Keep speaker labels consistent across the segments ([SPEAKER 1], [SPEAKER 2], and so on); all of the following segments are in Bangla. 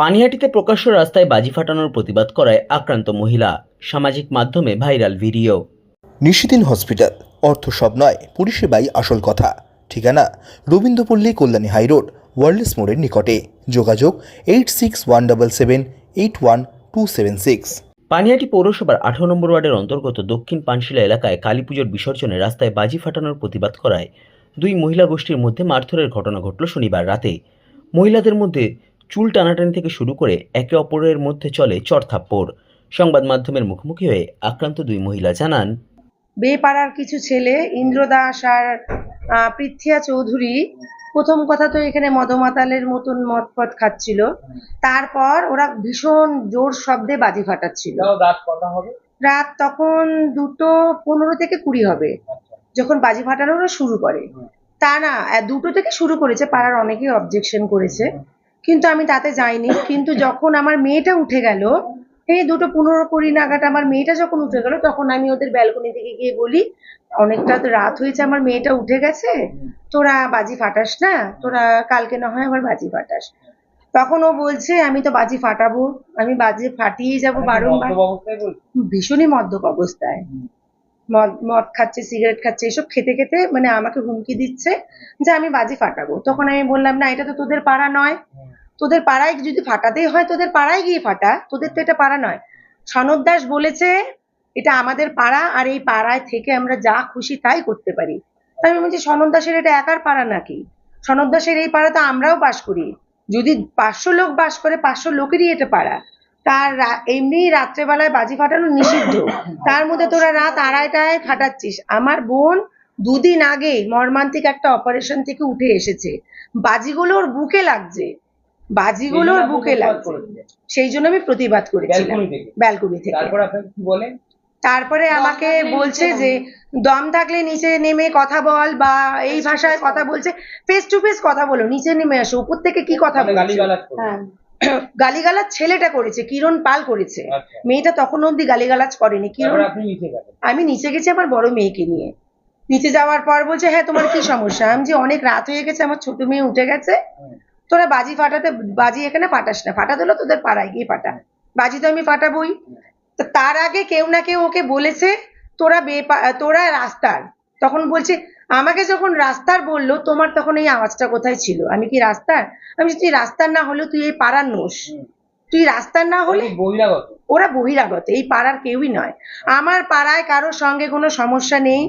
[SPEAKER 1] পানিহাটিতে প্রকাশ্য রাস্তায় বাজি ফাটানোর প্রতিবাদ করায় আক্রান্ত মহিলা। সামাজিক মাধ্যমে ভাইরাল ভিডিও।
[SPEAKER 2] নিশিদিন হসপিটাল। অর্থ সব নয় পরিষেবাই আসল কথা। ঠিকানা রবীন্দ্রপল্লী কল্যাণী হাইরোড ওয়ার্ল্ডস মোড়ের নিকটে। যোগাযোগ eight six one double seven eight one two seven six.
[SPEAKER 1] Panihati পৌরসভার আঠারো নম্বর ওয়ার্ডের অন্তর্গত দক্ষিণ পানশিলা এলাকায় কালী পুজোর বিসর্জনে রাস্তায় বাজি ফাটানোর প্রতিবাদ করায় দুই মহিলা গোষ্ঠীর মধ্যে মারধরের ঘটনা ঘটল শনিবার রাতে। মহিলাদের মধ্যে চুল টানাটানি থেকে শুরু করে একে অপরের মধ্যে চলে চড়থাপ্পড় সংবাদ মাধ্যমের মুখোমুখি হয়ে আক্রান্ত দুই মহিলা জানান
[SPEAKER 3] বেপাড়ার কিছু ছেলে ইন্দ্র দাস আর আহ, পৃথ্বিয়া চৌধুরী প্রথম কথা তো এখানে মদমাতালের মতন মদ পদ খাচ্ছিল। তারপর ওরা ভীষণ জোর শব্দে বাজি ফাটাচ্ছিল।
[SPEAKER 4] রাত কটা হবে?
[SPEAKER 3] রাত তখন দুটো পনেরো থেকে কুড়ি হবে। যখন বাজি ফাটানো ওরা শুরু করে। তা না দুটো থেকে শুরু করেছে পাড়ার অনেকেই অবজেকশন করেছে। কিন্তু আমি তাতে যাইনি। কিন্তু যখন আমার মেয়েটা উঠে গেল এই দুটো পনেরো কুড়ি নাগাদ আমার মেয়েটা যখন উঠে গেল তখন আমি ওদের ব্যালকনি থেকে গিয়ে বলি অনেকটা তো রাত হয়েছে আমার মেয়েটা উঠে গেছে? তোরা বাজি ফাটাস না? তোরা কালকে না হয় আবার বাজি ফাটাস। তখন ও বলছে আমি তো বাজি ফাটাবো। আমি বাজি ফাটিয়েই যাব বারংবার।
[SPEAKER 4] অবস্থায় বলছি?
[SPEAKER 3] ভীষণই মদ্যপ অবস্থায়। মদ মদ খাচ্ছে সিগারেট খাচ্ছে, এসব খেতে খেতে মানে আমাকে হুমকি দিচ্ছে যে আমি বাজি ফাটাবো। তখন আমি বললাম, না, এটা তো তোদের পাড়া নয়। তোদের পাড়ায় যদি ফাটাতেই হয়, তোদের পাড়ায় গিয়ে ফাটা। তোদের তো এটা পাড়া নয়। সনদ দাস বলেছে, এটা আমাদের পাড়া আর এই পাড়ায় থেকে আমরা যা খুশি তাই করতে পারি। তাই আমি বলছি, সনদ দাসের এটা একার পাড়া নাকি? সনদ দাসের এই পাড়া তো আমরাও বাস করি। যদি পাঁচশো লোক বাস করে, পাঁচশো লোকেরই এটা পাড়া। তার রা- এমনি রাত্রেবেলায় বাজি ফাটানো নিষিদ্ধ। তার মধ্যে তোরা রাত আড়াইটায় ফাটাচ্ছিস। আমার বোন দুদিন আগে মর্মান্তিক একটা অপারেশন থেকে উঠে এসেছে। বাজিগুলো ওর বুকে লাগছে। বাজিগুলো ওর বুকে লাগছে। সেই জন্য আমি প্রতিবাদ করেছিলাম।
[SPEAKER 4] ব্যালকনি থেকে। তারপর আপনাকে কি বলে?
[SPEAKER 3] তারপরে আমাকে বলছে যে দম থাকলে নিচে নেমে কথা বল বা এই ভাষায় কথা বলছে। ফেস টু ফেস কথা বলো নিচে নেমে আসো উপর থেকে কি কথা
[SPEAKER 4] মানে
[SPEAKER 3] বলছো
[SPEAKER 4] গালিগালাজ
[SPEAKER 3] ছেলেটা করেছে কিরণ পাল করেছে।
[SPEAKER 4] আচ্ছা।
[SPEAKER 3] মেয়েটা তখন অব্দি গালিগালাজ করেনি কিরণ আমি নিচে গেছি আমার বড় মেয়েকে নিয়ে। নিচে যাওয়ার পর বলছে হ্যাঁ তোমার কি সমস্যা? আমি যে অনেক রাত হয়ে গেছে আমার ছোট মেয়ে উঠে গেছে। তোরা বাজি ফাটাতে বাজি এখানে ফাটাস না। ফাটাতে হলো তোদের পাড়ায় গিয়ে ফাটা। বাজি তো আমি ফাটাবই। তো তার আগে কেউ না কেউ ওকে বলেছে তোরা বেপা তোরা রাস্তার। তখন বলছে আমাকে যখন রাস্তার বলল তোমার তখন এই আওয়াজটা কোথায় ছিল? আমি কি রাস্তার? আমি তুই রাস্তার না হলেও তুই এই পাড়ার নোস তুই রাস্তার না হলে
[SPEAKER 4] বহিরাগত?
[SPEAKER 3] ওরা বহিরাগত এই পাড়ার কেউই নয়। আমার পাড়ায় কারোর সঙ্গে কোনো সমস্যা নেই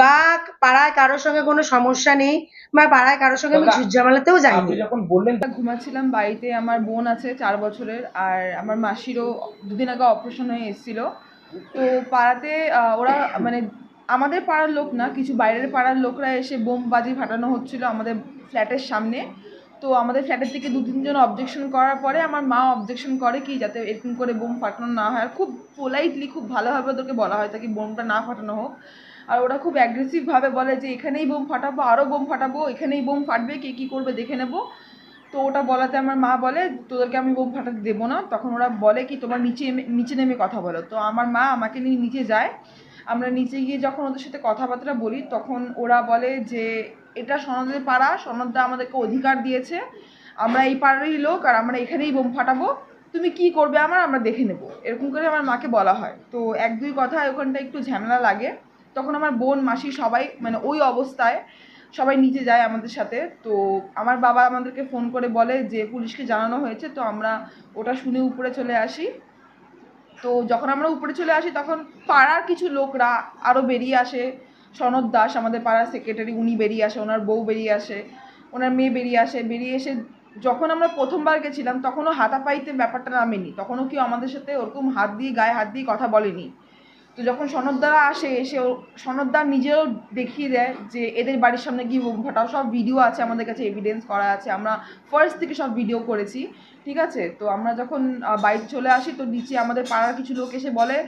[SPEAKER 3] বা পাড়ায় কারোর সঙ্গে কোনো সমস্যা নেই বা পাড়ায় কারোর সঙ্গে আমি ঝুটঝামেলাতেও যাইনি।
[SPEAKER 4] যখন বললেন
[SPEAKER 5] ঘুমাচ্ছিলাম বাড়িতে আমার বোন আছে চার বছরের আর আমার মাসিরও দুদিন আগে অপারেশন হয়ে এসেছিল। তো পাড়াতে আহ, ওরা মানে আমাদের পাড়ার লোক না, কিছু বাইরের পাড়ার লোকরা এসে বোম বাজি ফাটানো হচ্ছিল আমাদের ফ্ল্যাটের সামনে। তো আমাদের ফ্ল্যাটের থেকে দু তিনজন অবজেকশন করার পরে আমার মা অবজেকশন করে কি যাতে এরকম করে বোম ফাটানো না হয়। আর খুব পোলাইটলি খুব ভালোভাবে ওদেরকে বলা হয় তাকে বোমটা না ফাটানো হোক। আর ওরা খুব অ্যাগ্রেসিভভাবে বলে যে, এখানেই বোম ফাটাবো আরও বোম ফাটাবো, এখানেই বোম ফাটবে, কে কী করবে দেখে নেব। তো ওটা বলাতে আমার মা বলে, তোদেরকে আমি বোম ফাটাতে দেবো না। তখন ওরা বলে কি, তোমার নিচে নিচে নেমে কথা বলো। তো আমার মা আমাকে নিয়ে নিচে যায়। আমরা নিচে গিয়ে যখন ওদের সাথে কথাবার্তা বলি, তখন ওরা বলে যে, এটা সনদের পাড়া সনদদা আমাদেরকে অধিকার দিয়েছে। আমরা এই পাড়ারই লোক আর আমরা এখানেই বোম ফাটাবো। তুমি কি করবে আমার, আমরা দেখে নেব। এরকম করে আমার মাকে বলা হয়। তো এক দুই কথায় ওখানটা একটু ঝামেলা লাগে। তখন আমার বোন, মাসি সবাই মানে ওই অবস্থায় সবাই নিচে যায় আমাদের সাথে। তো আমার বাবা আমাদেরকে ফোন করে বলে যে, পুলিশকে জানানো হয়েছে, তো আমরা ওটা শুনে উপরে চলে আসি। তো যখন আমরা উপরে চলে আসি, তখন পাড়ার কিছু লোকরা আরও বেরিয়ে আসে। সনদ দাস আমাদের পাড়ার সেক্রেটারি উনি বেরিয়ে আসে, ওনার বউ বেরিয়ে আসে, ওনার মেয়ে বেরিয়ে আসে, বেরিয়ে এসে যখন আমরা প্রথমবার গেছিলাম, তখনও হাতাপাইতে ব্যাপারটা নামেনি। তখনও কেউ আমাদের সাথে ওরকম হাত দিয়ে, গায়ে হাত দিয়ে কথা বলেনি। তো যখন সনদদারা আসে, এসে ও- সনদদা নিজেও দেখিয়ে দেয় যে এদের বাড়ির সামনে গিয়ে বোম ফাটাও। সব ভিডিও আছে আমাদের কাছে এভিডেন্স করা আছে। আমরা ফার্স্ট থেকে সব ভিডিও করেছি, ঠিক আছে? তো আমরা যখন বাইক চলে আসি, তো নিচে আমাদের পাড়ার কিছু লোক এসে বলে,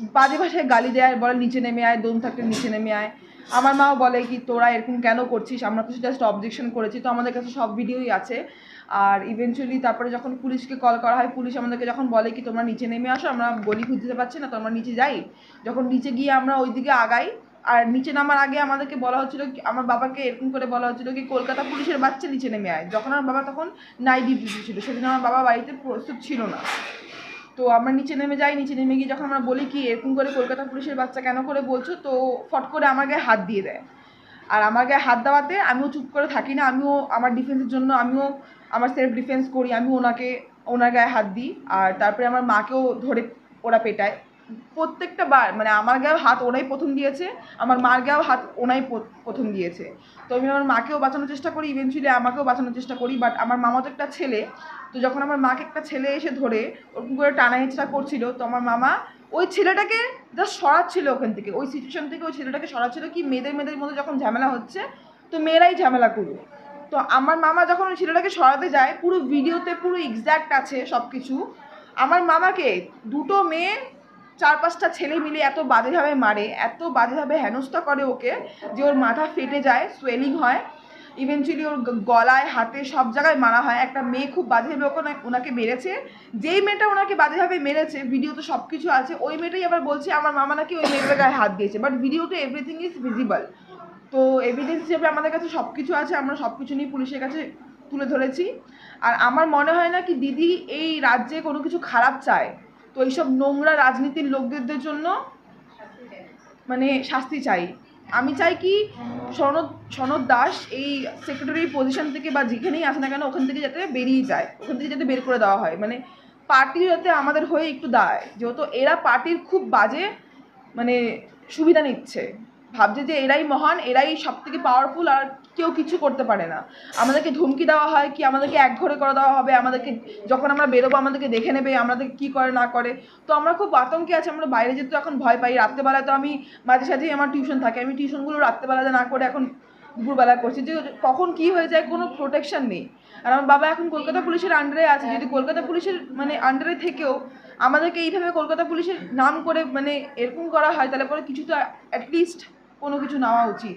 [SPEAKER 5] বাজে ভাষায় গালি দেয়, বলে, নিচে নেমে আয়, দোন থাকতে নিচে নেমে আয়। আমার মাও বলে কি, তোরা এরকম কেন করছিস? আমরা কিছু জাস্ট অবজেকশন করেছি। তো আমাদের কাছে সব ভিডিওই আছে। আর ইভেনচুয়ালি তারপরে যখন পুলিশকে কল করা হয়, পুলিশ আমাদেরকে যখন বলে কি, তোমরা নিচে নেমে আসো, আমরা গলি খুঁজতে পারছি না তো আমরা নিচে যাই। যখন নিচে গিয়ে আমরা ওইদিকে আগাই, আর নিচে নামার আগে আমাদেরকে বলা হচ্ছিল আমার বাবাকে এরকম করে বলা হচ্ছিল কি, কলকাতা পুলিশের বাচ্চা নিচে নেমে আয়। যখন আমার বাবা তখন নাইট ডিউটি ছিল, সেদিন আমার বাবা বাড়িতে প্রস্তুত ছিল না। তো আমরা নিচে নেমে যাই, নিচে নেমে গিয়ে যখন আমরা বলি কি, এরকম করে কলকাতা পুলিশের বাচ্চা কেন করে বলছো? তো ফট করে আমাকে হাত দিয়ে দেয়। আর আমার গায়ে হাত দেওয়াতে আমিও চুপ করে থাকি না, আমিও আমার ডিফেন্সের জন্য, আমিও আমার সেলফ ডিফেন্স করি, আমি ওনাকে, ওনার গায়ে হাত দিই। আর তারপরে আমার মাকেও ধরে ওরা পেটায়। প্রত্যেকটা বার মানে আমার গায়েও হাত ওরাই প্রথম দিয়েছে, আমার মার গায়েও হাত ওনাই প্রথম দিয়েছে। তো আমি আমার মাকেও বাঁচানোর চেষ্টা করি ইভেনচুয়ালি আমাকেও বাঁচানোর চেষ্টা করি বাট আমার মামা তো একটা ছেলে, তো যখন আমার মাকে একটা ছেলে এসে ধরে, ওরকম করে টানা হেঁচড়া করছিল, তো আমার মামা ওই ছেলেটাকে জাস্ট সরাচ্ছিল ওখান থেকে, ওই সিচুয়েশন থেকে ওই ছেলেটাকে সরাচ্ছিল কি মেয়েদের মেয়েদের মধ্যে যখন ঝামেলা হচ্ছে, তো মেয়েরাই ঝামেলা করুক তো আমার মামা যখন ওই ছেলেটাকে সরাতে যায়, পুরো ভিডিওতে পুরো এক্স্যাক্ট আছে সব কিছু আমার মামাকে দুটো মেয়ে চার পাঁচটা ছেলে মিলে এত বাজেভাবে মারে, এত বাজেভাবে হেনস্থা করে ওকে যে ওর মাথা ফেটে যায় সোয়েলিং হয়। ইভেনচুয়ালি ওর গলায়, হাতে সব জায়গায় মারা হয়। একটা মেয়ে খুব বাজেভাবে ওকে ওনাকে মেরেছে। যেই মেয়েটা ওনাকে বাজেভাবে মেরেছে ভিডিওতে সব কিছু আছে, ওই মেয়েটাই আবার বলছে, আমার মামা নাকি ওই মেয়েটার গায়ে হাত দিয়েছে। বাট ভিডিওতে এভরিথিং ইজ ভিজিবল তো এভিডেন্স হিসেবে আমাদের কাছে সব কিছু আছে, আমরা সব কিছু নিয়ে পুলিশের কাছে তুলে ধরেছি। আর আমার মনে হয় না কি দিদি এই রাজ্যে কোনো কিছু খারাপ চায়। তো এইসব নোংরা রাজনীতির লোকদের জন্য মানে শাস্তি চাই। আমি চাই কি সনদ সনদ দাস এই সেক্রেটারি পজিশন থেকে বা যেখানেই আসে না কেন ওখান থেকে যাতে বেরিয়ে যায়, ওখান থেকে যাতে বের করে দেওয়া হয়। মানে পার্টি যাতে আমাদের হয়ে একটু দায় যেহেতু এরা পার্টির খুব বাজে মানে সুবিধা নিচ্ছে। ভাবছে যে এরাই মহান, এরাই সব থেকে পাওয়ারফুল আর কেউ কিছু করতে পারে না। আমাদেরকে ধমকি দেওয়া হয় কি আমাদেরকে এক ঘরে করে দেওয়া হবে, আমাদেরকে যখন আমরা বেরোবো আমাদেরকে দেখে নেবে আমাদের কি করে না করে। তো আমরা খুব আতঙ্কে আছি, আমরা বাইরে যেতে এখন ভয় পাই, রাত্রেবেলায় তো আমি মাঝে সাঝেই আমার টিউশন থাকে, আমি টিউশনগুলো রাত্রেবেলাতে না করে এখন দুপুরবেলা করছি। যে কখন কি হয়ে যায় কোনো প্রোটেকশন নেই। আর আমার বাবা এখন কলকাতা পুলিশের আন্ডারে আছে, যদি কলকাতা পুলিশের মানে আন্ডারে থেকেও আমাদেরকে এইভাবে কলকাতা পুলিশের নাম করে মানে এরকম করা হয়, তাহলে পরে কিছু তো অ্যাটলিস্ট কোনো কিছু নেওয়া উচিত।